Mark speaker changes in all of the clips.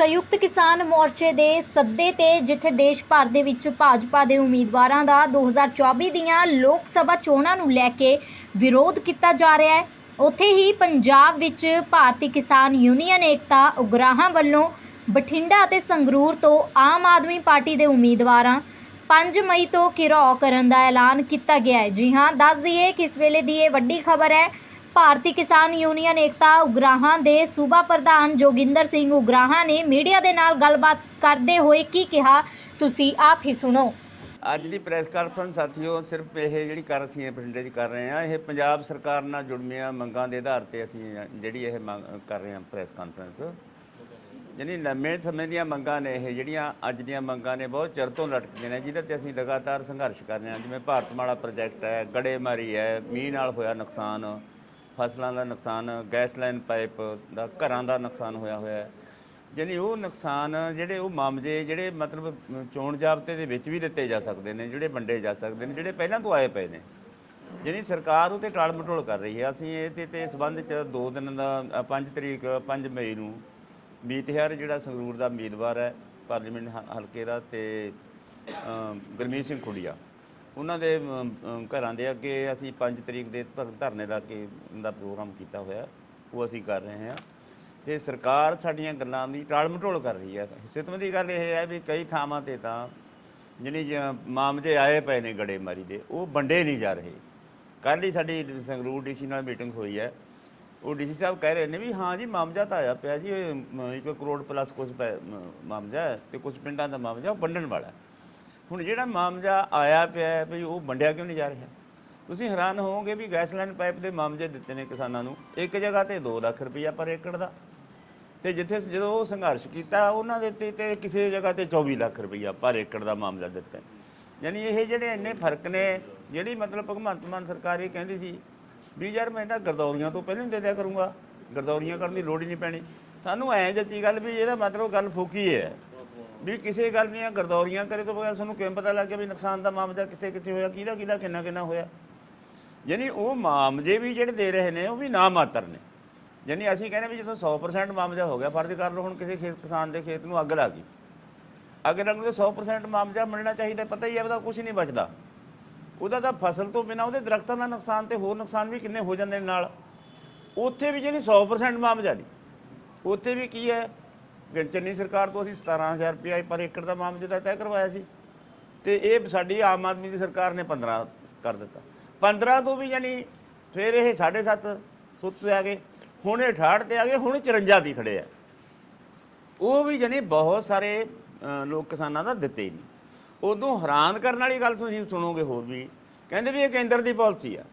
Speaker 1: ਸੰਯੁਕਤ ਕਿਸਾਨ ਮੋਰਚੇ ਦੇ ਸੱਦੇ ਤੇ ਜਿੱਥੇ ਦੇਸ਼ ਭਰ ਦੇ ਵਿੱਚ ਭਾਜਪਾ ਦੇ ਉਮੀਦਵਾਰਾਂ ਦਾ 2024 ਦੀਆਂ ਲੋਕ ਸਭਾ ਚੋਣਾਂ ਨੂੰ ਲੈ ਕੇ ਵਿਰੋਧ ਕੀਤਾ ਜਾ ਰਿਹਾ ਹੈ, ਉੱਥੇ ਹੀ ਪੰਜਾਬ ਵਿੱਚ ਭਾਰਤੀ ਕਿਸਾਨ ਯੂਨੀਅਨ ਏਕਤਾ ਉਗਰਾਹਾਂ ਵੱਲੋਂ ਬਠਿੰਡਾ ਅਤੇ ਸੰਗਰੂਰ ਤੋਂ ਆਮ ਆਦਮੀ ਪਾਰਟੀ ਦੇ ਉਮੀਦਵਾਰਾਂ 5 ਮਈ ਤੋਂ ਘਿਰਾਓ ਕਰਨ ਦਾ ਐਲਾਨ ਕੀਤਾ ਗਿਆ ਹੈ। ਜੀ ਹਾਂ, ਦੱਸ ਦਈਏ ਕਿ ਇਸ ਵੇਲੇ ਦੀ ਇਹ ਵੱਡੀ ਖਬਰ ਹੈ ਭਾਰਤੀ ਕਿਸਾਨ ਯੂਨੀਅਨ ਏਕਤਾ ਉਗਰਾਹਾਂ ਦੇ ਸੂਬਾ ਪ੍ਰਧਾਨ ਜੋਗਿੰਦਰ ਸਿੰਘ ਉਗਰਾਹਾਂ ਨੇ ਮੀਡੀਆ ਦੇ ਨਾਲ ਗੱਲਬਾਤ ਕਰਦੇ ਹੋਏ ਕੀ ਕਿਹਾ, ਤੁਸੀਂ ਆਪ ਹੀ ਸੁਣੋ।
Speaker 2: ਅੱਜ ਦੀ ਪ੍ਰੈਸ ਕਾਨਫਰੰਸ ਸਾਥੀਓ, ਸਿਰਫ ਇਹ ਜਿਹੜੀ ਕਰ ਅਸੀਂ ਇਹ ਬਠਿੰਡੇ 'ਚ ਕਰ ਰਹੇ ਹਾਂ, ਇਹ ਪੰਜਾਬ ਸਰਕਾਰ ਨਾਲ ਜੁੜਮੀਆਂ ਮੰਗਾਂ ਦੇ ਆਧਾਰ ਤੇ ਅਸੀਂ ਜਿਹੜੀ ਇਹ ਮੰਗ ਕਰ ਰਹੇ ਹਾਂ ਪ੍ਰੈਸ ਕਾਨਫਰੰਸ। ਯਾਨੀ ਲੰਮੇ ਸਮੇਂ ਦੀਆਂ ਮੰਗਾਂ ਨੇ ਇਹ ਜਿਹੜੀਆਂ ਅੱਜ ਦੀਆਂ ਮੰਗਾਂ ਨੇ, ਬਹੁਤ ਚਿਰ ਤੋਂ ਲਟਕਦੀਆਂ ਨੇ, ਜਿਹਦੇ ਤੇ ਅਸੀਂ ਲਗਾਤਾਰ ਸੰਘਰਸ਼ ਕਰ ਰਹੇ ਹਾਂ। ਜਿਵੇਂ ਭਾਰਤਮਾਲਾ ਪ੍ਰੋਜੈਕਟ ਹੈ, ਗੜੇਮਾਰੀ ਹੈ, ਮੀਂਹ ਨਾਲ ਹੋਇਆ ਨੁਕਸਾਨ। ਫਸਲਾਂ ਦਾ ਨੁਕਸਾਨ ਗੈਸ ਲਾਈਨ ਪਾਈਪ ਦਾ ਘਰਾਂ ਦਾ ਨੁਕਸਾਨ ਹੋਇਆ ਹੋਇਆ ਹੈ। ਯਾਨੀ ਉਹ ਨੁਕਸਾਨ ਜਿਹੜੇ ਉਹ ਮਾਮਲੇ ਜਿਹੜੇ ਮਤਲਬ ਚੋਣ ਜਾਬਤੇ ਦੇ ਵਿੱਚ ਵੀ ਦਿੱਤੇ ਜਾ ਸਕਦੇ ਨੇ ਜਿਹੜੇ ਵੰਡੇ ਜਾ ਸਕਦੇ ਨੇ ਜਿਹੜੇ ਪਹਿਲਾਂ ਤੋਂ ਆਏ ਪਏ ਨੇ। ਯਾਨੀ ਸਰਕਾਰ ਉਹ ਤੇ ਟਾਲ ਮਟੋਲ ਕਰ ਰਹੀ ਹੈ। ਅਸੀਂ ਇਹ ਤੇ ਤੇ ਸਬੰਧ ਚ ਦੋ ਦਿਨ ਦਾ 5 ਤਰੀਕ 5 ਮਈ ਨੂੰ ਮੀਤਹਿਰ ਜਿਹੜਾ ਸੰਗਰੂਰ ਦਾ ਉਮੀਦਵਾਰ ਹੈ ਪਾਰਲੀਮੈਂਟ ਹ- ਹਲਕੇ ਦਾ ਤੇ ਅਮ, ਗੁਰਮੀਤ ਸਿੰਘ ਖੁੱਡੀਆ। ਉਹਨਾਂ ਦੇ ਅਮ, ਅਮ, ਘਰਾਂ ਦੇ ਅੱਗੇ ਅਸੀਂ 5 ਤਰੀਕ ਦੇ ਧ- ਧਰਨੇ ਲਾ ਕੇ ਦਾ ਪ੍ਰੋਗਰਾਮ ਕੀਤਾ ਹੋਇਆ ਉਹ ਅਸੀਂ ਕਰ ਰਹੇ ਹਾਂ। ਤੇ ਸਰਕਾਰ ਸਾਡੀਆਂ ਗੱਲਾਂ ਦੀ ਟਾਲ ਮਟੋਲ ਕਰ ਰਹੀ ਹੈ। ਹਿੱਸੇਤਮ ਦੀ ਗੱਲ ਇਹ ਹੈ ਵੀ ਕਈ ਥਾਵਾਂ ਤੇ ਤਾਂ ਜਿਹੜੀ ਜ- ਮਾਮਲੇ ਆਏ ਪਏ ਨੇ ਗੜੇਮਾਰੀ ਦੇ ਉਹ ਵੰਡੇ ਨਹੀਂ ਜਾ ਰਹੇ। ਕੱਲ੍ਹ ਹੀ ਸਾਡੀ ਸੰਗਰੂਰ ਡੀਸੀ ਨਾਲ ਮੀਟਿੰਗ ਹੋਈ ਹੈ। ਉਹ ਡੀਸੀ ਸਾਹਿਬ ਕਹਿ ਰਹੇ ਨੇ ਵੀ ਹਾਂ ਜੀ ਮਾਮਲਾ ਤਾਂ ਆਇਆ ਪਿਆ ਜੀ ਇਹ ਇੱਕ ਕਰੋੜ ਪਲੱਸ ਕੁਝ ਮਾਮਲਾ ਹੈ ਤੇ ਕੁਝ ਪਿੰਡਾਂ ਦਾ ਮਾਮਲਾ ਉਹ ਵੰਡਣ ਵਾਲਾ ਹੈ। ਹੁਣ ਜਿਹੜਾ ਮਾਮਲਾ ਆਇਆ ਪਿਆ ਹੈ ਵੀ ਉਹ ਵੰਡਿਆ ਕਿਉਂ ਨਹੀਂ ਜਾ ਰਿਹਾ? ਤੁਸੀਂ ਹੈਰਾਨ ਹੋਵੋਗੇ ਵੀ ਗੈਸ ਲਾਈਨ ਪਾਈਪ ਦੇ ਮਾਮਲੇ ਦਿੱਤੇ ਨੇ ਕਿਸਾਨਾਂ ਨੂੰ, ਇੱਕ ਜਗ੍ਹਾ ਤੇ 2 ਲੱਖ ਰੁਪਈਆ ਪਰ ਏਕੜ ਦਾ। ਤੇ ਜਿੱਥੇ ਜਦੋਂ ਉਹ ਸੰਘਰਸ਼ ਕੀਤਾ, ਉਹਨਾਂ ਦੇ ਤੇ ਤੇ ਕਿਸੇ ਜਗ੍ਹਾ ਤੇ 24 ਲੱਖ ਰੁਪਈਆ ਪਰ ਏਕੜ ਦਾ ਮਾਮਲਾ ਦਿੱਤਾ ਹੈ। ਯਾਨੀ ਇਹ ਜਿਹੜੇ ਇੰਨੇ ਫ਼ਰਕ ਨੇ, ਜਿਹੜੀ ਮਤਲਬ ਭਗਵੰਤ ਮਾਨ ਸਰਕਾਰ ਇਹ ਕਹਿੰਦੀ ਸੀ ਵੀ ਯਾਰ ਮੈਂ ਤਾਂ ਗਰਦੌਰੀਆਂ ਤੋਂ ਪਹਿਲਾਂ ਹੀ ਦੇ ਦਿਆ ਕਰੂੰਗਾ। ਗਰਦੌਰੀਆਂ ਕਰਨ ਦੀ ਲੋੜ ਹੀ ਨਹੀਂ ਪੈਣੀ। ਸਾਨੂੰ ਐਂ ਜੱਚੀ ਗੱਲ ਵੀ ਇਹਦਾ ਮਤਲਬ ਗੱਲ ਫੂਕੀ ਹੈ। ਵੀ ਕਿਸੇ ਗੱਲ ਦੀਆਂ ਗਰਦੌਰੀਆਂ ਕਰੇ ਤੋਂ ਬਗੈਰ ਸਾਨੂੰ ਕਿਵੇਂ ਪਤਾ ਲੱਗ ਗਿਆ ਵੀ ਨੁਕਸਾਨ ਦਾ ਮਾਮਲਾ ਕਿੱਥੇ ਕਿੱਥੇ ਹੋਇਆ, ਕਿਹਦਾ ਕਿਹਦਾ ਕਿੰਨਾ ਕਿੰਨਾ ਹੋਇਆ। ਯਾਨੀ ਉਹ ਮਾਮਲੇ ਵੀ ਜਿਹੜੇ ਦੇ ਰਹੇ ਨੇ, ਉਹ ਵੀ ਨਾ ਮਾਤਰ ਨੇ। ਯਾਨੀ ਅਸੀਂ ਕਹਿੰਦੇ ਵੀ ਜਦੋਂ 100% ਮਾਮਲਾ ਹੋ ਗਿਆ, ਫਰਜ਼ ਕਰ ਲਓ ਹੁਣ ਕਿਸੇ ਖੇਤ ਕਿਸਾਨ ਦੇ ਖੇਤ ਨੂੰ ਅੱਗ ਲੱਗ ਗਈ। ਅੱਗ ਲੱਗਣ ਤੇ 100% ਮਾਮਲਾ ਮਿਲਣਾ ਚਾਹੀਦਾ, ਪਤਾ ਹੀ ਹੈ ਉਹਦਾ ਕੁਝ ਨਹੀਂ ਬਚਦਾ। ਉਹਦਾ ਤਾਂ ਫਸਲ ਤੋਂ ਬਿਨਾ ਉਹਦੇ ਦਰਖਤਾਂ ਦਾ ਨੁਕਸਾਨ ਤੇ ਹੋਰ ਨੁਕਸਾਨ ਵੀ ਕਿੰਨੇ ਹੋ ਜਾਂਦੇ ਨੇ ਨਾਲ। ਉੱਥੇ ਵੀ ਜਿਹੜੀ 100% ਮਾਮਲਾ ਨਹੀਂ ਉੱਥੇ ਵੀ ਕੀ ਹੈ? ਚੰਨੀ ਸਰਕਾਰ ਤੋਂ ਅਸੀਂ 17000 ਰੁਪਏ ਪਰ ਏਕੜ ਦਾ ਮਾਮਲੇ ਦਾ ਤੈਅ ਕਰਵਾਇਆ ਸੀ। ਤੇ ਇਹ ਸਾਡੀ ਆਮ ਆਦਮੀ ਦੀ ਸਰਕਾਰ ਨੇ 15 ਕਰ ਦਿੱਤਾ। 15 ਤੋਂ ਵੀ ਯਾਨੀ ਫਿਰ ਇਹ 7.5 ਸੁੱਤ ਆ ਗਏ, ਹੁਣ ਇਹ 68 ਤੇ ਆ ਗਏ, ਹੁਣ 54 ਦੀ ਖੜੇ ਆ। ਉਹ ਵੀ ਯਾਨੀ ਬਹੁਤ ਸਾਰੇ ਲੋਕ ਕਿਸਾਨਾਂ ਦਾ ਦਿੱਤੇ ਹੀ ਨਹੀਂ। ਉਦੋਂ ਹੈਰਾਨ ਕਰਨ ਵਾਲੀ ਗੱਲ ਤੁਸੀਂ ਸੁਣੋਗੇ ਹੋਰ ਵੀ, ਕਹਿੰਦੇ ਵੀ ਇਹ ਕੇਂਦਰ ਦੀ ਪਾਲਿਸੀ ਆ।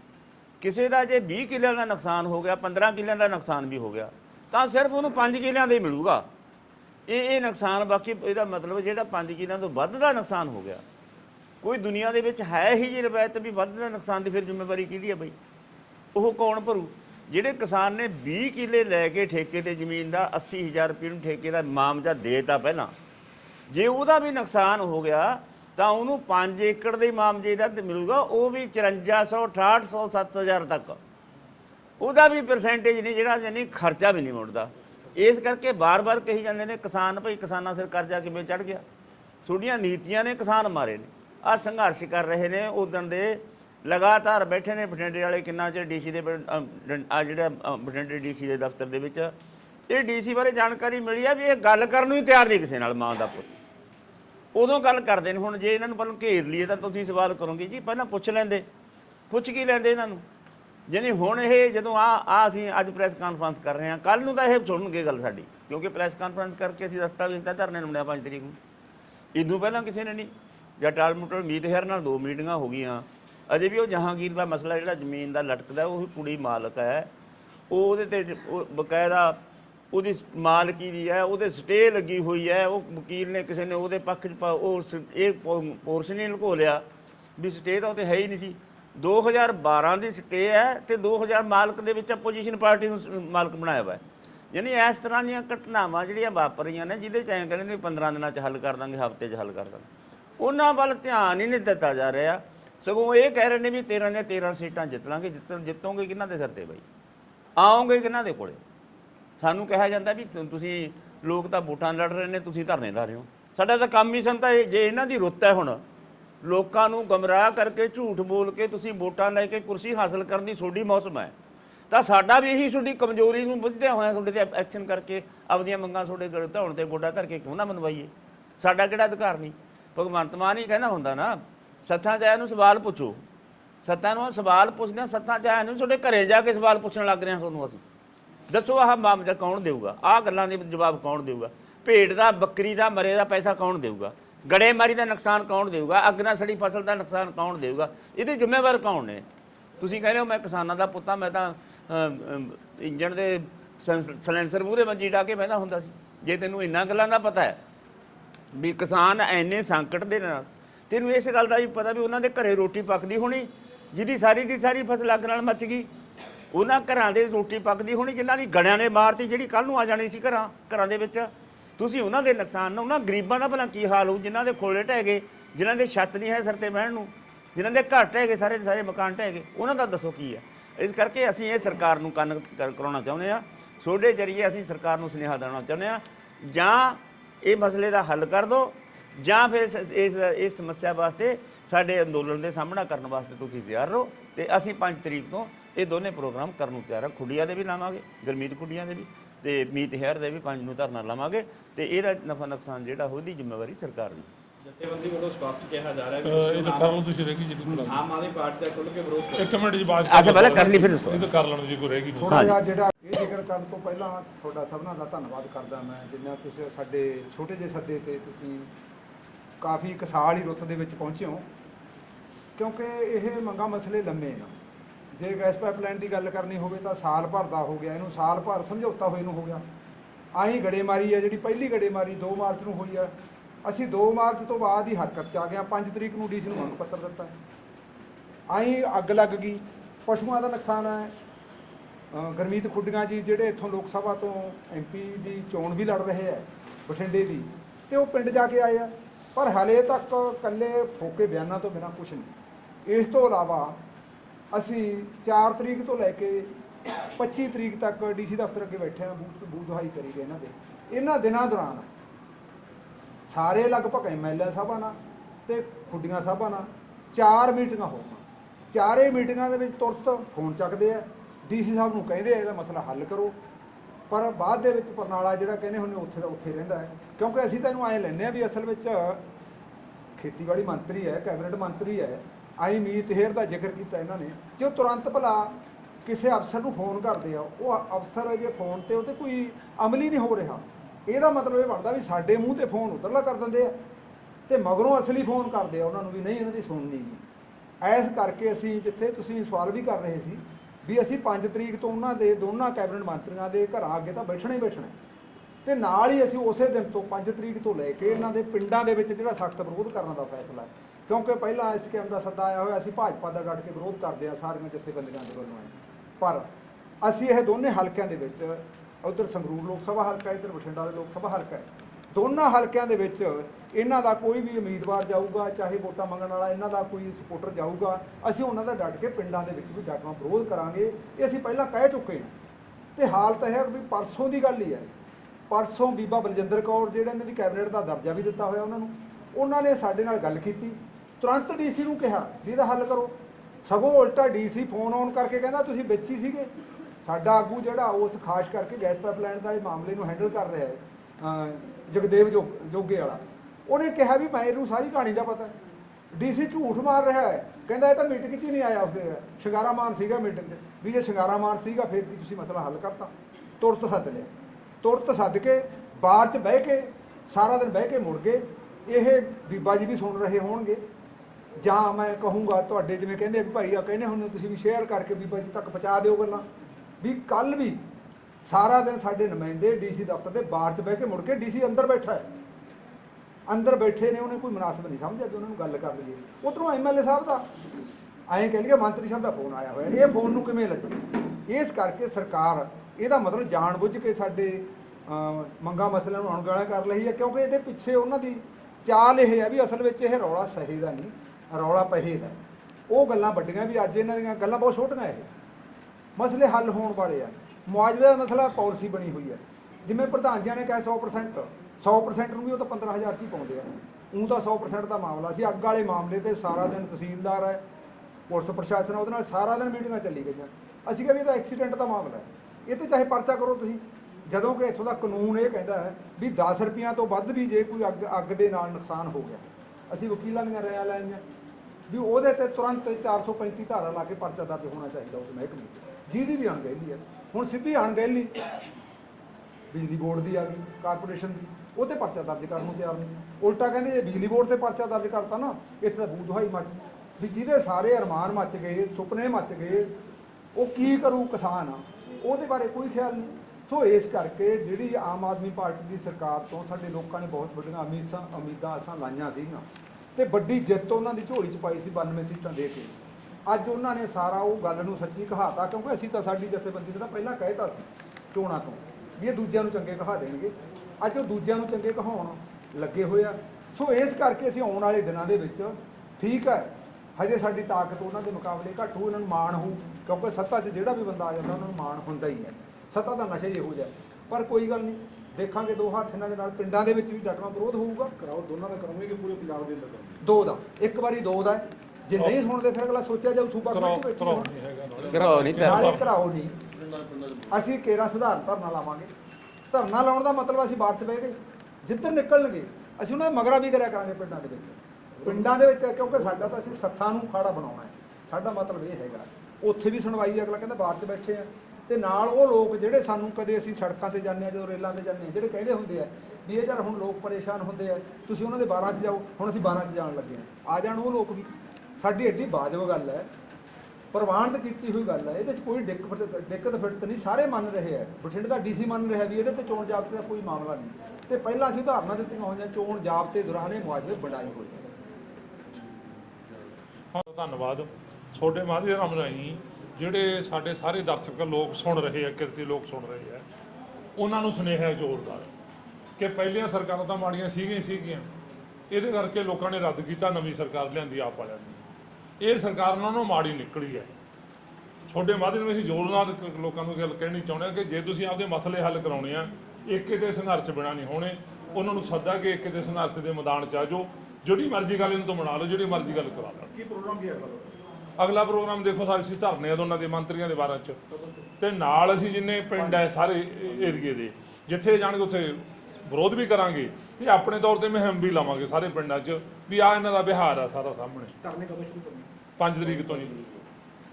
Speaker 2: ਕਿਸੇ ਦਾ ਜੇ 20 ਕਿੱਲਿਆਂ ਦਾ ਨੁਕਸਾਨ ਹੋ ਗਿਆ 15 ਕਿੱਲਿਆਂ ਦਾ ਨੁਕਸਾਨ ਵੀ ਹੋ ਗਿਆ, ਤਾਂ ਸਿਰਫ ਉਹਨੂੰ 5 ਕਿੱਲਿਆਂ ਦਾ ਹੀ ਮਿਲੂਗਾ। ਇਹ ਇਹ ਨੁਕਸਾਨ ਬਾਕੀ ਇਹਦਾ ਮਤਲਬ ਜਿਹੜਾ 5 ਕਿੱਲਿਆਂ ਤੋਂ ਵੱਧ ਦਾ ਨੁਕਸਾਨ ਹੋ ਗਿਆ। ਕੋਈ ਦੁਨੀਆ ਦੇ ਵਿੱਚ ਹੈ ਹੀ ਜੀ ਰਵਾਇਤ ਵੀ ਵੱਧ ਦਾ ਨੁਕਸਾਨ ਦੀ ਫਿਰ ਜ਼ਿੰਮੇਵਾਰੀ ਕਿਹਦੀ ਹੈ ਬਈ? ਉਹ ਕੌਣ ਭਰੂ? ਜਿਹੜੇ ਕਿਸਾਨ ਨੇ 20 ਕਿੱਲੇ ਲੈ ਕੇ ਠੇਕੇ ਤੇ ਜ਼ਮੀਨ ਦਾ 80000 ਰੁਪਏ ਨੂੰ ਠੇਕੇ ਦਾ ਮਾਮਜਾ ਦੇਤਾ ਪਹਿਲਾਂ। ਜੇ ਉਹਦਾ ਵੀ ਨੁਕਸਾਨ ਹੋ ਗਿਆ, ਤਾਂ ਉਹਨੂੰ 5 ਏਕੜ ਦੇ ਮਾਮਜੇ ਦਾ ਤੇ ਮਿਲੂਗਾ, ਉਹ ਵੀ 5400 6800 7000 ਤੱਕ। ਉਹਦਾ ਵੀ ਪਰਸੈਂਟੇਜ ਨਹੀਂ ਜਿਹੜਾ, ਯਾਨੀ ਖਰਚਾ ਵੀ ਨਹੀਂ ਮੁੜਦਾ। ਇਸ ਕਰਕੇ ਬਾਰ-ਬਾਰ ਕਹੀ ਜਾਂਦੇ ਨੇ ਕਿਸਾਨ ਭਈ ਕਿਸਾਨਾਂ ਸਿਰ ਕਰਜ਼ਾ ਕਿਵੇਂ ਚੜ ਗਿਆ? ਤੁਹਾਡੀਆਂ ਨੀਤੀਆਂ ਨੇ ਕਿਸਾਨ ਮਾਰੇ ਨੇ। ਆ ਸੰਘਰਸ਼ ਕਰ ਰਹੇ ਨੇ ਉਦੋਂ ਦੇ ਲਗਾਤਾਰ ਬੈਠੇ ਨੇ ਬਠਿੰਡੇ ਵਾਲੇ ਕਿੰਨਾ ਚਿਰ ਡੀਸੀ ਦੇ ਆ ਜਿਹੜਾ ਅ, ਬਠਿੰਡੇ ਡੀਸੀ ਦੇ ਦਫ਼ਤਰ ਦੇ ਵਿੱਚ। ਇਹ ਡੀਸੀ ਬਾਰੇ ਜਾਣਕਾਰੀ ਮਿਲੀ ਆ ਵੀ ਇਹ ਗੱਲ ਕਰਨ ਨੂੰ ਹੀ ਤਿਆਰ ਨਹੀਂ ਕਿਸੇ ਨਾਲ ਮਾਂ ਦਾ ਪੁੱਤ। ਉਦੋਂ ਗੱਲ ਕਰਦੇ ਨੇ ਹੁਣ ਜੇ ਇਹਨਾਂ ਨੂੰ ਪਹਿਲਾਂ ਘੇਰ ਲਈਏ ਤਾਂ ਤੁਸੀਂ ਸਵਾਲ ਕਰੋਗੇ ਜੀ ਪਹਿਲਾਂ ਪੁੱਛ ਲੈਂਦੇ। ਪੁੱਛ ਕੀ ਲੈਂਦੇ ਇਹਨਾਂ ਨੂੰ? ਜਾਣੀ ਹੁਣ ਇਹ ਜਦੋਂ ਆ ਆ ਅਸੀਂ ਅੱਜ ਪ੍ਰੈਸ ਕਾਨਫਰੰਸ ਕਰ ਰਹੇ ਹਾਂ ਕੱਲ ਨੂੰ ਤਾਂ ਇਹ ਸੁਣਨਗੇ ਗੱਲ ਸਾਡੀ, ਕਿਉਂਕਿ ਪ੍ਰੈਸ ਕਾਨਫਰੰਸ ਕਰਕੇ ਅਸੀਂ ਦਸਤਾਵੇਜ਼ ਦਾ ਧਰਨੇ ਨੂੰ 5 ਤਰੀਕ ਨੂੰ। ਇਦੋਂ ਪਹਿਲਾਂ ਕਿਸੇ ਨੇ ਨਹੀਂ, ਜਾਂ ਟਾਲ ਮਟੋਲ ਮੀਤ ਹੈਰ ਨਾਲ ਦੋ ਮੀਟਿੰਗਾਂ ਹੋ ਗਈਆਂ, ਅਜੇ ਵੀ ਉਹ ਜਹਾਂਗੀਰ ਦਾ ਮਸਲਾ ਜਿਹੜਾ ਜ਼ਮੀਨ ਦਾ ਲਟਕਦਾ, ਉਹ ਕੁੜੀ ਮਾਲਕ ਹੈ, ਉਹ ਉਹਦੇ ਤੇ ਉਹ ਬਕਾਇਦਾ ਉਹਦੀ ਮਾਲਕੀ ਦੀ ਹੈ, ਉਹਦੇ ਸਟੇ ਲੱਗੀ ਹੋਈ ਹੈ, ਉਹ ਵਕੀਲ ਨੇ ਕਿਸੇ ਨੇ ਉਹਦੇ ਪੱਖ 'ਚ ਪਾ- ਉਹ ਸ- ਇਹ ਪੋਰਸ਼ਨ ਹੀ ਲੁਕੋ ਲਿਆ, ਵੀ ਸਟੇ ਤਾਂ ਉਹ ਤੇ ਹੈ ਹੀ ਨਹੀਂ ਸੀ। 2012 ਦੀ ਸਟੇ ਹੈ ਤੇ 2000 ਮਾਲਕ ਦੇ ਵਿੱਚ ਆਪੋਜੀਸ਼ਨ ਪਾਰਟੀ ਨੂੰ ਮਾਲਕ ਬਣਾਇਆ ਹੋਇਆ ਹੈ। ਯਾਨੀ ਇਸ ਤਰ੍ਹਾਂ ਦੀਆਂ ਘਟਨਾਵਾਂ ਜਿਹੜੀਆਂ ਵਾਪਰੀਆਂ ਨੇ, ਜਿਹਦੇ ਚ ਐਂ ਕਹਿੰਦੇ ਨੇ 15 ਦਿਨਾਂ ਚ ਹੱਲ ਕਰ ਦਾਂਗੇ, ਹਫ਼ਤੇ ਚ ਹੱਲ ਕਰ ਦਾਂਗੇ। ਉਹਨਾਂ ਵੱਲ ਧਿਆਨ ਹੀ ਨਹੀਂ ਦਿੱਤਾ ਜਾ ਰਿਹਾ। ਸਗੋਂ ਇਹ ਕਹਿ ਰਹੇ ਨੇ ਵੀ 13 ਦੀਆਂ 13 ਸੀਟਾਂ ਜਿੱਤ ਲਾਂਗੇ, ਜਿੱਤ, ਜਿੱਤੋਗੇ ਕਿਹਨਾਂ ਦੇ ਸਿਰ ਤੇ ਬਾਈ? ਆਓਗੇ ਕਿਹਨਾਂ ਦੇ ਕੋਲੇ? ਸਾਨੂੰ ਕਿਹਾ ਜਾਂਦਾ ਵੀ ਤੁਸੀਂ ਲੋਕ ਤਾਂ ਵੋਟਾਂ ਲੜ ਰਹੇ ਨੇ, ਤੁਸੀਂ ਧਰਨੇ ਲਾ ਰਹੇ ਹੋ। ਸਾਡਾ ਤਾਂ ਕੰਮ ਹੀ ਸੰਤਾ ਜੇ ਇਹਨਾਂ ਦੀ ਰੁੱਤ ਹੈ ਹੁਣ ਲੋਕਾਂ ਨੂੰ ਗਮਰਾਹ ਕਰਕੇ ਝੂਠ ਬੋਲ ਕੇ ਤੁਸੀਂ ਵੋਟਾਂ ਲੈ ਕੇ ਕੁਰਸੀ ਹਾਸਲ ਕਰਨ ਦੀ ਤੁਹਾਡੀ ਮੌਸਮ ਹੈ। ਤਾਂ ਸਾਡਾ ਵੀ ਇਹੀ ਤੁਹਾਡੀ ਕਮਜ਼ੋਰੀ ਨੂੰ ਬੁੱਝਦਿਆਂ ਹੋਇਆ ਤੁਹਾਡੇ ਤੇ ਐਕਸ਼ਨ ਕਰਕੇ ਆਪਦੀਆਂ ਮੰਗਾਂ ਤੁਹਾਡੇ ਗਲ ਧੌਣ ਤੇ ਗੋਡਾ ਧਰ ਕੇ ਕਿਉਂ ਨਾ ਮਨਵਾਈਏ? ਸਾਡਾ ਕਿਹੜਾ ਅਧਿਕਾਰ ਨਹੀਂ? ਭਗਵੰਤ ਮਾਨ ਹੀ ਕਹਿੰਦਾ ਹੁੰਦਾ ਨਾ ਸੱਥਾਂ ਜਾਇਆ ਨੂੰ ਸਵਾਲ ਪੁੱਛੋ। ਸੱਤਾਂ ਨੂੰ ਸਵਾਲ ਪੁੱਛਦੇ ਹਾਂ, ਸੱਤਾਂ ਜਾਇਆ ਨੂੰ ਤੁਹਾਡੇ ਘਰੇ ਜਾ ਕੇ ਸਵਾਲ ਪੁੱਛਣ ਲੱਗ ਰਹੇ ਹਾਂ ਤੁਹਾਨੂੰ ਅਸੀਂ। ਦੱਸੋ ਆਹ ਮਾਮਲਾ ਕੌਣ ਦੇਊਗਾ? ਆਹ ਗੱਲਾਂ ਦੇ ਜਵਾਬ ਕੌਣ ਦੇਊਗਾ? ਭੇਡ ਦਾ ਬੱਕਰੀ ਦਾ ਮਰੇ ਦਾ ਪੈਸਾ ਕੌਣ ਦੇਊਗਾ? ਗੜੇਮਾਰੀ ਦਾ ਨੁਕਸਾਨ ਕੌਣ ਦੇਊਗਾ? ਅੱਗ ਨਾਲ ਸੜੀ ਫਸਲ ਦਾ ਨੁਕਸਾਨ ਕੌਣ ਦੇਊਗਾ? ਇਹਦੇ ਜ਼ਿੰਮੇਵਾਰ ਕੌਣ ਨੇ? ਤੁਸੀਂ ਕਹਿੰਦੇ ਹੋ ਮੈਂ ਕਿਸਾਨਾਂ ਦਾ ਪੁੱਤਾਂ, ਮੈਂ ਤਾਂ ਇੰਜਣ ਦੇ ਸਲੈਂਸਰ ਮੂਹਰੇ ਮੰਜੀ ਡਾ ਕੇ ਬਹਿੰਦਾ ਹੁੰਦਾ ਸੀ। ਜੇ ਤੈਨੂੰ ਇੰਨਾ ਗੱਲਾਂ ਦਾ ਪਤਾ ਹੈ ਵੀ ਕਿਸਾਨ ਐਨੇ ਸੰਕਟ ਦੇ ਨਾਲ, ਤੈਨੂੰ ਇਸ ਗੱਲ ਦਾ ਵੀ ਪਤਾ ਵੀ ਉਹਨਾਂ ਦੇ ਘਰੇ ਰੋਟੀ ਪੱਕਦੀ ਹੋਣੀ, ਜਿਹਦੀ ਸਾਰੀ ਦੀ ਸਾਰੀ ਫਸਲ ਅੱਗ ਨਾਲ ਮੱਚ ਗਈ। ਉਹਨਾਂ ਘਰਾਂ ਦੇ ਰੋਟੀ ਪੱਕਦੀ ਹੋਣੀ, ਜਿਨ੍ਹਾਂ ਦੀ ਗੜਿਆਂ ਨੇ ਮਾਰਤੀ, ਜਿਹੜੀ ਕੱਲ ਨੂੰ ਆ ਜਾਣੀ ਸੀ ਘਰਾਂ ਘਰਾਂ ਦੇ ਵਿੱਚ। ਤੁਸੀਂ ਉਹਨਾਂ ਦੇ ਨੁਕਸਾਨ ਨਾ ਉਹਨਾਂ ਗਰੀਬਾਂ ਦਾ ਭਲਾ ਕੀ ਹਾਲ ਹੋਊ, ਜਿਨ੍ਹਾਂ ਦੇ ਖੋਲੇ ਢਹਿ ਗਏ, ਜਿਨ੍ਹਾਂ ਦੇ ਛੱਤ ਨਹੀਂ ਹੈ ਸਿਰ ਤੇ ਬਹਿਣ ਨੂੰ, ਜਿਨ੍ਹਾਂ ਦੇ ਘਰ ਢਹਿ ਗਏ, ਸਾਰੇ ਦੇ ਸਾਰੇ ਮਕਾਨ ਢਹਿ ਗਏ, ਉਹਨਾਂ ਦਾ ਦੱਸੋ ਕੀ ਹੈ? ਇਸ ਕਰਕੇ ਅਸੀਂ ਇਹ ਸਰਕਾਰ ਨੂੰ ਕੰਨ ਕਰ- ਕਰਾਉਣਾ ਚਾਹੁੰਦੇ ਆ ਤੁਹਾਡੇ ਜਰੀਏ ਅਸੀਂ ਸਰਕਾਰ ਨੂੰ ਸੁਨੇਹਾ ਦੇਣਾ ਚਾਹੁੰਦੇ ਆ ਜਾਂ ਇਹ ਮਸਲੇ ਦਾ ਹੱਲ ਕਰ ਦਿਓ, ਜਾਂ ਫਿਰ ਇਸ- ਇਸ ਸਮੱਸਿਆ ਵਾਸਤੇ ਸਾਡੇ ਅੰਦੋਲਨ ਦੇ ਸਾਹਮਣਾ ਕਰਨ ਵਾਸਤੇ ਤੁਸੀਂ ਤਿਆਰ ਰਹੋ ਤੇ ਅਸੀਂ 5 ਤਰੀਕ ਤੋਂ ਇਹ ਦੋਨੇ ਪ੍ਰੋਗਰਾਮ ਕਰਨ ਨੂੰ ਤਿਆਰ ਹਾਂ। ਖੁੱਡੀਆਂ ਦੇ ਵੀ ਲਾਵਾਂਗੇ, ਗਰਮੀਤ ਖੁੱਡੀਆਂ ਦੇ ਵੀ। ਤੇ ਮੀਤ ਹੈਰ ਦੇ ਵੀ 5 ਨੂੰ ਧਰਨਾ ਲਾਵਾਂਗੇ ਤੇ ਇਹਦਾ ਨਫਾ ਨੁਕਸਾਨ ਜਿਹੜਾ ਉਹਦੀ ਜ਼ਿੰਮੇਵਾਰੀ ਸਰਕਾਰ ਦੀ।
Speaker 3: ਜਥੇਬੰਦੀ ਵੱਲੋਂ ਸਪਸ਼ਟ ਕਿਹਾ ਜਾ ਰਿਹਾ
Speaker 4: ਅਹ ਇਹ
Speaker 3: ਵੀ
Speaker 4: ਤਾਂ ਕਰ ਲਓ ਤੁਸੀਂ ਰਹਿ ਗਈ ਜੀ ਕੋਈ
Speaker 3: ਆਮ ਆਦਮੀ ਪਾਰਟੀ ਦਾ ਖੁੱਲ੍ਹ ਕੇ ਵਿਰੋਧ ਕਰ।
Speaker 4: ਇੱਕ ਮਿੰਟ ਜੀ ਬਾਅਦ ਚ
Speaker 2: ਅੱਛਾ, ਪਹਿਲਾਂ ਕਰ ਲਈ, ਫਿਰ ਦੱਸੋ।
Speaker 4: ਇਹ ਤਾਂ ਕਰ ਲੈਣ ਜੀ ਕੋਈ ਰਹਿ ਗਈ
Speaker 5: ਥੋੜਾ ਜਿਹਾ ਜਿਹੜਾ ਇਹ ਜ਼ਿਕਰ ਕਰਨ ਤੋਂ ਪਹਿਲਾਂ ਤੁਹਾਡਾ ਸਭਨਾਂ ਦਾ ਧੰਨਵਾਦ ਕਰਦਾ ਮੈਂ ਜਿੰਨਾ ਤੁਸੀਂ ਸਾਡੇ ਛੋਟੇ ਜਿਹੇ ਸੱਦੇ ਤੇ ਤੁਸੀਂ ਕਾਫੀ ਕਸਾਲ ਹੀ ਰੁੱਤ ਦੇ ਵਿੱਚ ਪਹੁੰਚੇ ਹੋ ਕਿਉਂਕਿ ਇਹ ਮੰਗਾ ਮਸਲੇ ਲੰਮੇ ਨੇ। ਜੇ ਗੈਸ ਪਾਈਪਲਾਈਨ ਦੀ ਗੱਲ ਕਰਨੀ ਹੋਵੇ ਤਾਂ ਸਾਲ ਭਰ ਦਾ ਹੋ ਗਿਆ ਇਹਨੂੰ ਸਾਲ ਭਰ ਸਮਝੌਤਾ ਹੋਏ ਨੂੰ ਹੋ ਗਿਆ। ਆਹੀ ਗੜੇਮਾਰੀ ਹੈ ਜਿਹੜੀ ਪਹਿਲੀ ਗੜੇਮਾਰੀ 2 ਮਾਰਚ ਨੂੰ ਹੋਈ ਆ। ਅਸੀਂ 2 ਮਾਰਚ ਤੋਂ ਬਾਅਦ ਹੀ ਹਰਕਤ 'ਚ ਆ ਗਏ 5 ਤਰੀਕ ਨੂੰ ਡੀਸੀ ਨੂੰ ਮੰਗ ਪੱਤਰ ਦਿੱਤਾ। ਆਹੀ ਅੱਗ ਲੱਗ ਗਈ ਪਸ਼ੂਆਂ ਦਾ ਨੁਕਸਾਨ ਹੈ। ਅ, ਗੁਰਮੀਤ ਖੁੱਡੀਆਂ ਜੀ ਜਿਹੜੇ ਇੱਥੋਂ ਲੋਕ ਸਭਾ ਤੋਂ ਐਮਪੀ ਦੀ ਚੋਣ ਵੀ ਲੜ ਰਹੇ ਹੈ ਬਠਿੰਡੇ ਦੀ ਤੇ ਉਹ ਪਿੰਡ ਜਾ ਕੇ ਆਏ ਆ। ਪਰ ਹਲੇ ਤੱਕ ਕੱਲੇ ਫੋਕੇ ਬਿਆਨਾਂ ਤੋਂ ਬਿਨਾਂ ਕੁਝ ਨਹੀਂ। ਇਸ ਤੋਂ ਇਲਾਵਾ ਅਸੀਂ 4 ਤਰੀਕ ਤੋਂ ਲੈ ਕੇ 25 ਤਰੀਕ ਤੱਕ ਡੀਸੀ ਦਫ਼ਤਰ ਅੱਗੇ ਬੈਠੇ ਆ ਬੂਥ ਬੂਥ ਦੁਹਾਈ ਕਰੀ ਗਏ ਇਹਨਾਂ ਦੇ। ਇਹਨਾਂ ਦਿਨਾਂ ਦੌਰਾਨ ਸਾਰੇ ਲਗਭਗ ਐਮਐਲਏ ਸਾਹਿਬਾਂ ਨਾਲ ਤੇ ਖੁੱਡੀਆਂ ਸਾਹਿਬਾਂ ਨਾਲ ਚਾਰ ਮੀਟਿੰਗਾਂ ਹੋਈਆਂ ਚਾਰੇ ਮੀਟਿੰਗਾਂ ਦੇ ਵਿੱਚ ਤੁਰਤ ਫੋਨ ਚੱਕਦੇ ਆ, ਡੀਸੀ ਸਾਹਿਬ ਨੂੰ ਕਹਿੰਦੇ ਆ, ਇਹਦਾ ਮਸਲਾ ਹੱਲ ਕਰੋ। ਪਰ ਬਾਅਦ ਦੇ ਵਿੱਚ ਪਰਨਾਲਾ ਜਿਹੜਾ ਕਹਿੰਦੇ ਹੁੰਦੇ ਉੱਥੇ ਦਾ ਉੱਥੇ ਰਹਿੰਦਾ ਹੈ। ਕਿਉਂਕਿ ਅਸੀਂ ਤਾਂ ਇਹਨੂੰ ਐਂ ਲੈਂਦੇ ਆ ਵੀ ਅਸਲ ਵਿੱਚ ਖੇਤੀਬਾੜੀ ਮੰਤਰੀ ਹੈ, ਕੈਬਨਿਟ ਮੰਤਰੀ ਹੈ ਆਈ ਮੀਤ ਹੇਰ ਦਾ ਜ਼ਿਕਰ ਕੀਤਾ ਇਹਨਾਂ ਨੇ, ਜੇ ਉਹ ਤੁਰੰਤ ਭਲਾ ਕਿਸੇ ਅਫਸਰ ਨੂੰ ਫੋਨ ਕਰਦੇ ਆ, ਉਹ ਅਫਸਰ ਜੇ ਫੋਨ ਤੇ ਉਹ ਤੇ ਕੋਈ ਅਮਲ ਹੀ ਨਹੀਂ ਹੋ ਰਿਹਾ। ਇਹਦਾ ਮਤਲਬ ਇਹ ਬਣਦਾ ਵੀ ਸਾਡੇ ਮੂੰਹ ਤੇ ਫੋਨ ਉਧਰਲਾ ਕਰ ਦਿੰਦੇ ਆ ਤੇ ਮਗਰੋਂ ਅਸਲੀ ਫੋਨ ਕਰਦੇ ਆ ਉਹਨਾਂ ਨੂੰ ਵੀ, ਨਹੀਂ, ਇਹਨਾਂ ਦੀ ਸੁਣਨੀ ਜੀ ਐਸ ਕਰਕੇ ਅਸੀਂ ਜਿੱਥੇ ਤੁਸੀਂ ਸਵਾਲ ਵੀ ਕਰ ਰਹੇ ਸੀ ਵੀ ਅਸੀਂ 5 ਤਰੀਕ ਤੋਂ ਉਹਨਾਂ ਦੇ, ਦੋਨਾਂ ਕੈਬਨਿਟ ਮੰਤਰੀਆਂ ਦੇ ਘਰਾਂ ਅੱਗੇ ਤਾਂ ਬੈਠਣਾ ਹੀ ਬੈਠਣਾ। ਹੈ। ਤੇ ਨਾਲ ਹੀ ਅਸੀਂ ਉਸੇ ਦਿਨ ਤੋਂ 5 ਤਰੀਕ ਤੋਂ ਲੈ ਕੇ ਇਹਨਾਂ ਦੇ ਪਿੰਡਾਂ ਦੇ ਵਿੱਚ ਜਿਹੜਾ ਸਖਤ ਵਿਰੋਧ ਕਰਨ ਦਾ ਫੈਸਲਾ ਕਿਉਂਕਿ ਪਹਿਲਾਂ ਇਸ ਸਕੀਮ ਦਾ ਸੱਦਾ ਆਇਆ ਹੋਇਆ ਅਸੀਂ ਭਾਜਪਾ ਦਾ ਡਟ ਕੇ ਵਿਰੋਧ ਕਰਦੇ ਆ ਸਾਰੀਆਂ ਜਥੇਬੰਦੀਆਂ ਦੇ ਵੱਲੋਂ ਪਰ ਅਸੀਂ ਇਹ ਦੋਨੇ ਹਲਕਿਆਂ ਦੇ ਵਿੱਚ, ਉਧਰ ਸੰਗਰੂਰ ਲੋਕ ਸਭਾ ਹਲਕਾ, ਇੱਧਰ ਬਠਿੰਡਾ ਦੇ ਲੋਕ ਸਭਾ ਹਲਕਾ ਹੈ। ਦੋਨਾਂ ਹਲਕਿਆਂ ਦੇ ਵਿੱਚ ਇਹਨਾਂ ਦਾ ਕੋਈ ਵੀ ਉਮੀਦਵਾਰ ਜਾਊਗਾ, ਚਾਹੇ ਵੋਟਾਂ ਮੰਗਣ ਵਾਲਾ ਇਹਨਾਂ ਦਾ ਕੋਈ ਸਪੋਰਟਰ ਜਾਊਗਾ, ਅਸੀਂ ਉਹਨਾਂ ਦਾ ਡਟ ਕੇ ਪਿੰਡਾਂ ਦੇ ਵਿੱਚ ਵੀ ਡਟਵਾ ਵਿਰੋਧ ਕਰਾਂਗੇ, ਇਹ ਅਸੀਂ ਪਹਿਲਾਂ ਕਹਿ ਚੁੱਕੇ ਹਾਂ। ਤੇ ਹਾਲਤ ਇਹ ਹੈ ਵੀ ਪਰਸੋਂ ਦੀ ਗੱਲ ਹੀ ਹੈ। ਪਰਸੋਂ ਬੀਬਾ ਬਲਜਿੰਦਰ ਕੌਰ, ਜਿਹੜਾ ਇਹਨਾਂ ਦੀ ਕੈਬਨਿਟ ਦਾ ਦਰਜਾ ਵੀ ਦਿੱਤਾ ਹੋਇਆ ਉਹਨਾਂ ਨੂੰ, ਉਹਨਾਂ ਨੇ ਸਾਡੇ ਨਾਲ ਗੱਲ ਕੀਤੀ। ਤੁਰੰਤ ਡੀਸੀ ਨੂੰ ਕਿਹਾ, ਵੀ ਇਹਦਾ ਹੱਲ ਕਰੋ। ਸਗੋਂ ਉਲਟਾ ਡੀਸੀ ਫੋਨ ਆਨ ਕਰਕੇ ਕਹਿੰਦਾ, ਤੁਸੀਂ ਵਿੱਚ ਹੀ ਸੀਗੇ। ਸਾਡਾ ਆਗੂ ਜਿਹੜਾ, ਉਸ ਖਾਸ ਕਰਕੇ ਗੈਸ ਪਾਈਪਲਾਈਨ ਦਾ ਇਹ ਮਾਮਲੇ ਨੂੰ ਹੈਂਡਲ ਕਰ ਰਿਹਾ ਹੈ ਜਗਦੇਵ ਜੋਗੇ ਵਾਲਾ। ਉਹਨੇ ਕਿਹਾ ਵੀ ਮੈਂ ਇਹਨੂੰ ਸਾਰੀ ਕਹਾਣੀ ਦਾ ਪਤਾ ਡੀਸੀ ਝੂਠ ਮਾਰ ਰਿਹਾ ਹੈ। ਕਹਿੰਦਾ, ਇਹ ਤਾਂ ਮੀਟਿੰਗ 'ਚ ਹੀ ਨਹੀਂ ਆਇਆ ਉਸਦੇ ਸ਼ਿੰਗਾਰਾ ਮਾਨ ਸੀਗਾ ਮੀਟਿੰਗ 'ਚ। ਵੀ ਜੇ ਸ਼ਿੰਗਾਰਾ ਮਾਨ ਸੀਗਾ, ਫਿਰ ਵੀ ਤੁਸੀਂ ਮਸਲਾ ਹੱਲ ਕਰਤਾ। ਤੁਰਤ ਸੱਦ ਲਿਆ। ਤੁਰਤ ਸੱਦ ਕੇ ਬਾਅਦ 'ਚ ਬਹਿ ਕੇ, ਸਾਰਾ ਦਿਨ ਬਹਿ ਕੇ ਮੁੜ ਗਏ। ਇਹ ਬੀਬਾ ਜੀ ਵੀ ਸੁਣ ਰਹੇ ਹੋਣਗੇ। ਜਾਂ ਮੈਂ ਕਹੂੰਗਾ ਤੁਹਾਡੇ ਜਿਵੇਂ ਕਹਿੰਦੇ ਵੀ ਭਾਈ ਆ ਕਹਿੰਦੇ ਹੁੰਦੇ ਤੁਸੀਂ ਵੀ ਸ਼ੇਅਰ ਕਰਕੇ ਵੀ ਜੀ ਤੱਕ ਪਹੁੰਚਾ ਦਿਓ ਗੱਲਾਂ। ਵੀ ਕੱਲ ਵੀ ਸਾਰਾ ਦਿਨ ਸਾਡੇ ਨੁਮਾਇੰਦੇ ਡੀਸੀ ਦਫ਼ਤਰ ਦੇ ਬਾਹਰ 'ਚ ਬਹਿ ਕੇ ਮੁੜ ਕੇ ਡੀਸੀ ਅੰਦਰ ਬੈਠਾ ਹੈ। ਅੰਦਰ ਬੈਠੇ ਨੇ ਉਹਨੇ ਕੋਈ ਮੁਨਾਸਬ ਨਹੀਂ ਸਮਝਿਆ ਕਿ ਉਹਨਾਂ ਨੂੰ ਗੱਲ ਕਰ ਲਈਏ। ਉਧਰੋਂ ਐਮਐਲਏ ਸਾਹਿਬ ਦਾ। ਐਂ ਕਹਿ ਲਈਏ ਮੰਤਰੀ ਸਾਹਿਬ ਦਾ ਫੋਨ ਆਇਆ ਹੋਇਆ। ਇਹ ਫੋਨ ਨੂੰ ਕਿਵੇਂ ਲੱਗੇ ਇਸ ਕਰਕੇ ਸਰਕਾਰ ਇਹਦਾ ਮਤਲਬ ਜਾਣ ਬੁੱਝ ਕੇ ਸਾਡੇ ਅਮ, ਮੰਗਾਂ ਮਸਲਿਆਂ ਨੂੰ ਅਣਗਾਣਾ ਕਰ ਰਹੀ ਹੈ ਕਿਉਂਕਿ ਇਹਦੇ ਪਿੱਛੇ ਉਹਨਾਂ ਦੀ ਚਾਲ ਇਹ ਹੈ ਵੀ ਅਸਲ ਵਿੱਚ ਇਹ ਰੌਲਾ ਸਹੀ ਦਾ ਨਹੀਂ। ਰੌਲਾ ਪਹੇ ਦਾ। ਉਹ ਗੱਲਾਂ ਵੱਡੀਆਂ ਵੀ ਅੱਜ ਇਹਨਾਂ ਦੀਆਂ ਗੱਲਾਂ ਬਹੁਤ ਛੋਟੀਆਂ ਇਹ। ਮਸਲੇ ਹੱਲ ਹੋਣ ਵਾਲੇ ਆ। ਮੁਆਵਜ਼ੇ ਦਾ ਮਸਲਾ ਪਾਲਿਸੀ ਬਣੀ ਹੋਈ ਹੈ ਜਿਵੇਂ ਪ੍ਰਧਾਨ ਜੀ ਨੇ ਕਿਹਾ 100% 100% ਨੂੰ ਵੀ ਉਹ ਤਾਂ 15000 ਚ ਹੀ ਪਾਉਂਦੇ ਆ। ਉਹ ਤਾਂ 100% ਦਾ ਮਾਮਲਾ ਸੀ। ਅੱਗ ਵਾਲੇ ਮਾਮਲੇ ਤੇ ਸਾਰਾ ਦਿਨ ਤਹਿਸੀਲਦਾਰ ਹੈ, ਪੁਲਿਸ ਪ੍ਰਸ਼ਾਸਨ ਉਹਦੇ ਨਾਲ ਸਾਰਾ ਦਿਨ ਮੀਟਿੰਗਾਂ ਚੱਲੀ ਗਈਆਂ। ਅਸੀਂ ਕਿਹਾ ਵੀ ਇਹ ਤਾਂ ਐਕਸੀਡੈਂਟ ਦਾ ਮਾਮਲਾ ਹੈ। ਇਹ ਤੇ ਚਾਹੇ ਪਰਚਾ ਕਰੋ ਤੁਸੀਂ। ਜਦੋਂ ਕਿ ਇੱਥੋਂ ਦਾ ਕਾਨੂੰਨ ਇਹ ਕਹਿੰਦਾ ਹੈ ਵੀ 10 ਰੁਪਈਆਂ ਤੋਂ ਵੱਧ ਵੀ ਜੇ ਕੋਈ ਅੱਗ ਅੱਗ ਦੇ ਨਾਲ ਨੁਕਸਾਨ ਹੋ ਗਿਆ। ਅਸੀਂ ਵਕੀਲਾਂ ਦੀਆਂ ਰਾਇ ਲੈਣੀਆਂ ਵੀ ਉਹਦੇ ਤੇ ਤੁਰੰਤ 435 ਧਾਰਾ ਲਾ ਕੇ ਪਰਚਾ ਦਰਜ ਹੋਣਾ ਚਾਹੀਦਾ ਉਸ ਮਹਿਕਮੇ ਤੇ। ਜਿਹਦੀ ਵੀ ਅਣਗਹਿਲੀ ਹੈ। ਹੁਣ ਸਿੱਧੀ ਅਣਗਹਿਲੀ ਬਿਜਲੀ ਬੋਰਡ ਦੀ ਆ ਗਈ, ਕਾਰਪੋਰੇਸ਼ਨ ਦੀ। ਉਹ ਤੇ ਪਰਚਾ ਦਰਜ ਕਰਨ ਨੂੰ ਤਿਆਰ ਨਹੀਂ। ਉਲਟਾ ਕਹਿੰਦੇ ਜੇ ਬਿਜਲੀ ਬੋਰਡ ਤੇ ਪਰਚਾ ਦਰਜ ਕਰਤਾ ਨਾ, ਇੱਥੇ ਤਾਂ ਬੂ ਦੁਹਾਈ ਮੱਚ। ਵੀ ਜਿਹਦੇ ਸਾਰੇ ਅਰਮਾਨ ਮੱਚ ਗਏ, ਸੁਪਨੇ ਮੱਚ ਗਏ, ਉਹ ਕੀ ਕਰੂ ਕਿਸਾਨ ਉਹਦੇ ਬਾਰੇ ਕੋਈ ਖਿਆਲ ਨਹੀਂ। ਸੋ ਇਸ ਕਰਕੇ ਜਿਹੜੀ ਆਮ ਆਦਮੀ ਪਾਰਟੀ ਦੀ ਸਰਕਾਰ ਤੋਂ ਸਾਡੇ ਲੋਕਾਂ ਨੇ ਬਹੁਤ ਵੱਡੀਆਂ ਉਮੀਦਾਂ ਉਮੀਦਾਂ ਅਸਾਂ ਲਾਈਆਂ ਸੀਗੀਆਂ। ਤੇ ਵੱਡੀ ਜਿੱਤ ਉਹਨਾਂ ਦੀ ਝੋਲੀ ਚ ਪਾਈ ਸੀ 92 ਸੀਟਾਂ ਦੇ ਕੇ। ਅੱਜ ਉਹਨਾਂ ਨੇ ਸਾਰਾ ਉਹ ਗੱਲ ਨੂੰ ਸੱਚੀ ਕਹਾਤਾ, ਕਿਉਂਕਿ ਅਸੀਂ ਤਾਂ ਸਾਡੀ ਜਥੇਬੰਦੀ ਨੇ ਤਾਂ ਪਹਿਲਾਂ ਕਹਿਤਾ ਸੀ ਚੋਣਾਂ ਤੋਂ, ਵੀ ਇਹ ਦੂਜਿਆਂ ਨੂੰ ਚੰਗੇ ਕਹਾ ਦੇਣਗੇ। ਅੱਜ ਉਹ ਦੂਜਿਆਂ ਨੂੰ ਚੰਗੇ ਕਹਾਉਣ ਲੱਗੇ ਹੋਏ ਆ। ਸੋ ਇਸ ਕਰਕੇ ਅਸੀਂ ਆਉਣ ਵਾਲੇ ਦਿਨਾਂ ਦੇ ਵਿੱਚ ਠੀਕ ਹੈ, ਹਜੇ ਸਾਡੀ ਤਾਕਤ ਉਹਨਾਂ ਦੇ ਮੁਕਾਬਲੇ ਘੱਟ ਹੋ ਇਹਨਾਂ ਨੂੰ ਮਾਣ ਹੋ ਕਿਉਂਕਿ ਸੱਤਾ 'ਚ ਜਿਹੜਾ ਵੀ ਬੰਦਾ ਆ ਜਾਂਦਾ, ਉਹਨਾਂ ਨੂੰ ਮਾਣ ਹੁੰਦਾ ਹੀ ਹੈ। ਸੱਤਾ ਦਾ ਨਸ਼ਾ ਹੀ ਇਹੋ ਜਿਹਾ। ਪਰ ਕੋਈ ਗੱਲ ਨਹੀਂ ਦੇਖਾਂਗੇ ਦੋ ਹੱਥ ਇਹਨਾਂ ਦੇ ਨਾਲ ਪਿੰਡਾਂ ਦੇ ਵਿੱਚ ਵੀ ਡਟਵਾ ਵਿਰੋਧ ਹੋਊਗਾ।
Speaker 6: ਕਰਾਓ ਦੋਨਾਂ ਦਾ ਕਰੋਗੇ ਕਿ ਪੂਰੇ ਪੰਜਾਬ ਦੇ ਅੰਦਰ
Speaker 5: ਦੋ ਦਾ ਇੱਕ ਵਾਰੀ ਦੋ ਦਾ ਹੈ। ਜੇ ਨਹੀਂ ਸੁਣਦੇ ਫਿਰ ਅਗਲਾ ਸੋਚਿਆ ਜਾਊ ਸੂਬਾ
Speaker 4: ਕਰਾਓ
Speaker 5: ਕਮੇਟੀ
Speaker 4: ਕਰਾਓ ਨਹੀਂ ਹੈਗਾ ਨਾਲੇ।
Speaker 2: ਕਰਾਓ ਨਹੀਂ
Speaker 5: ਨਾਲੇ ਘਰਾਓ ਨਹੀਂ ਅਸੀਂ ਕੇਰਾ ਸੁਧਾਰ ਧਰਨਾ ਲਾਵਾਂਗੇ। ਧਰਨਾ ਲਾਉਣ ਦਾ ਮਤਲਬ ਅਸੀਂ ਬਾਅਦ ਚ ਬਹਿ ਗਏ। ਜਿੱਧਰ ਨਿਕਲਣਗੇ ਅਸੀਂ ਉਹਨਾਂ ਦਾ ਮਗਰਾ ਵੀ ਕਰਿਆ ਕਰਾਂਗੇ ਪਿੰਡਾਂ ਦੇ ਵਿੱਚ। ਪਿੰਡਾਂ ਦੇ ਵਿੱਚ ਕਿਉਂਕਿ ਸਾਡਾ ਤਾਂ ਅਸੀਂ ਸੱਥਾਂ ਨੂੰ ਖਾੜਾ ਬਣਾਉਣਾ ਹੈ। ਸਾਡਾ ਮਤਲਬ ਇਹ ਹੈਗਾ। ਉੱਥੇ ਵੀ ਸੁਣਵਾਈ ਹੈ, ਅਗਲਾ ਕਹਿੰਦਾ ਬਾਹਰ ਚ ਬੈਠੇ ਆ ਤੇ ਨਾਲ ਉਹ ਲੋਕ ਜਿਹੜੇ ਸਾਨੂੰ ਕਦੇ ਅਸੀਂ ਸੜਕਾਂ ਤੇ ਜਾਂਦੇ ਆ ਜਦੋਂ ਰੇਲਾਂ ਤੇ ਜਾਂਦੇ ਆ ਜਿਹੜੇ ਕਹਿੰਦੇ ਹੁੰਦੇ ਆ ਵੀ ਇਹ ਯਾਰ ਹੁਣ ਲੋਕ ਪਰੇਸ਼ਾਨ ਹੁੰਦੇ ਆ, ਤੁਸੀਂ ਉਹਨਾਂ ਦੇ 12 ਚ ਜਾਓ, ਹੁਣ ਅਸੀਂ 12 ਚ ਜਾਣ ਲੱਗੇ ਆ ਆ ਜਾਣ ਉਹ ਲੋਕ ਵੀ। ਸਾਡੀ ਏਡੀ ਵਾਜਬ ਗੱਲ ਹੈ ਪ੍ਰਵਾਨਿਤ ਕੀਤੀ ਹੋਈ ਗੱਲ ਹੈ, ਇਹਦੇ 'ਚ ਕੋਈ ਦਿੱਕਤ ਦਿੱਕਤ ਫਿਰਤ ਨਹੀਂ, ਸਾਰੇ ਮੰਨ ਰਹੇ ਆ। ਬਠਿੰਡੇ ਦਾ ਡੀਸੀ ਮੰਨ ਰਿਹਾ ਵੀ ਇਹਦੇ ਤੇ ਚੋਣ ਜ਼ਾਬਤੇ ਦਾ ਕੋਈ ਮਾਮਲਾ ਨਹੀਂ। ਤੇ ਪਹਿਲਾਂ ਅਸੀਂ ਉਦਾਹਰਨਾਂ ਦਿੱਤੀਆਂ ਹੋਈਆਂ, ਚੋਣ ਜ਼ਾਬਤੇ ਦੌਰਾਨੇ ਮੁਆਵਜ਼ੇ ਵੰਡਾਈ ਹੋਈ ਹੈ,
Speaker 4: ਧੰਨਵਾਦ। ਤੁਹਾਡੇ ਮਾਧਿਅਮ ਰਾਹੀਂ ਜਿਹੜੇ ਸਾਡੇ ਸਾਰੇ ਦਰਸ਼ਕ ਲੋਕ ਸੁਣ ਰਹੇ ਆ, ਕਿਰਤੀ ਲੋਕ ਸੁਣ ਰਹੇ ਆ, ਉਹਨਾਂ ਨੂੰ ਸੁਨੇਹਾ ਜ਼ੋਰਦਾਰ ਕਿ ਪਹਿਲੀਆਂ ਸਰਕਾਰਾਂ ਤਾਂ ਮਾੜੀਆਂ ਸੀਗੀਆਂ ਸੀਗੀਆਂ। ਇਹਦੇ ਕਰਕੇ ਲੋਕਾਂ ਨੇ ਰੱਦ ਕੀਤਾ, ਨਵੀਂ ਸਰਕਾਰ ਲਿਆਂਦੀ ਆਪ ਵਾਲਿਆਂ ਨੇ। ਇਹ ਸਰਕਾਰ ਉਹਨਾਂ ਨੂੰ ਮਾੜੀ ਨਿਕਲੀ ਹੈ। ਤੁਹਾਡੇ ਮਾਧਿਅਮ ਅਸੀਂ ਜ਼ੋਰ ਨਾਲ ਲੋਕਾਂ ਨੂੰ ਗੱਲ ਕਹਿਣੀ ਚਾਹੁੰਦੇ ਹਾਂ ਕਿ ਜੇ ਤੁਸੀਂ ਆਪਦੇ ਮਸਲੇ ਹੱਲ ਕਰਾਉਣੇ ਆ ਏਕੇ ਦੇ ਸੰਘਰਸ਼ ਬਿਨਾਂ ਨਹੀਂ ਹੋਣੇ। ਉਹਨਾਂ ਨੂੰ ਸੱਦਾ ਕਿ ਏਕੇ ਦੇ ਸੰਘਰਸ਼ ਦੇ ਮੈਦਾਨ 'ਚ ਆ ਜਾਓ। ਜਿਹੜੀ ਮਰਜ਼ੀ ਗੱਲ ਇਹਨਾਂ ਤੋਂ ਬਣਾ ਲਓ, ਜਿਹੜੀ ਮਰਜ਼ੀ ਗੱਲ ਕਰਾ ਲਓ।
Speaker 6: ਕੀ ਪ੍ਰੋਗਰਾਮ ਕੀ ਹੈ? ਅਗਲਾ
Speaker 4: ਪ੍ਰੋਗਰਾਮ ਦੇਖੋ ਸਾਰੇ ਅਸੀਂ ਧਰਨੇ ਆ ਦੋਨਾਂ ਦੇ ਮੰਤਰੀਆਂ ਦੇ ਬਾਰੇ ਚ। ਤੇ ਨਾਲ ਅਸੀਂ ਜਿੰਨੇ ਪਿੰਡ ਹੈ ਸਾਰੇ ਏਰੀਏ ਦੇ ਜਿੱਥੇ ਜਾਣਗੇ ਉੱਥੇ ਵਿਰੋਧ ਵੀ ਕਰਾਂਗੇ ਤੇ ਆਪਣੇ ਤੌਰ ਤੇ ਮੁਹਿੰਮ ਵੀ ਲਾਵਾਂਗੇ ਸਾਰੇ ਪਿੰਡਾਂ 'ਚ ਵੀ ਆ ਇਹਨਾਂ ਦਾ ਬਿਹਾਰ ਆ ਸਾਰਾ ਸਾਹਮਣੇ।
Speaker 6: ਧਰਨੇ ਕਦੋਂ ਸ਼ੁਰੂ ਕਰਨੇ?
Speaker 4: 5 ਤਰੀਕ ਤੋਂ ਜੀ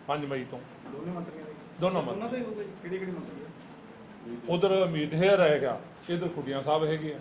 Speaker 4: 5 ਮਈ ਤੋਂ।
Speaker 6: ਦੋਨੇ ਮੰਤਰੀਆਂ ਦੇ?
Speaker 4: ਦੋਨੋਂ
Speaker 6: ਹੀ ਜੀ ਕਿਹੜੀ ਕਿਹੜੀ ਮੰਤਰੀ ਹੈ
Speaker 4: ਉਧਰ ਅਮੀਤ ਹੇਅਰ ਹੈਗਾ ਇਧਰ ਖੁੱਡੀਆਂ ਸਾਹਿਬ ਹੈਗੇ ਆ।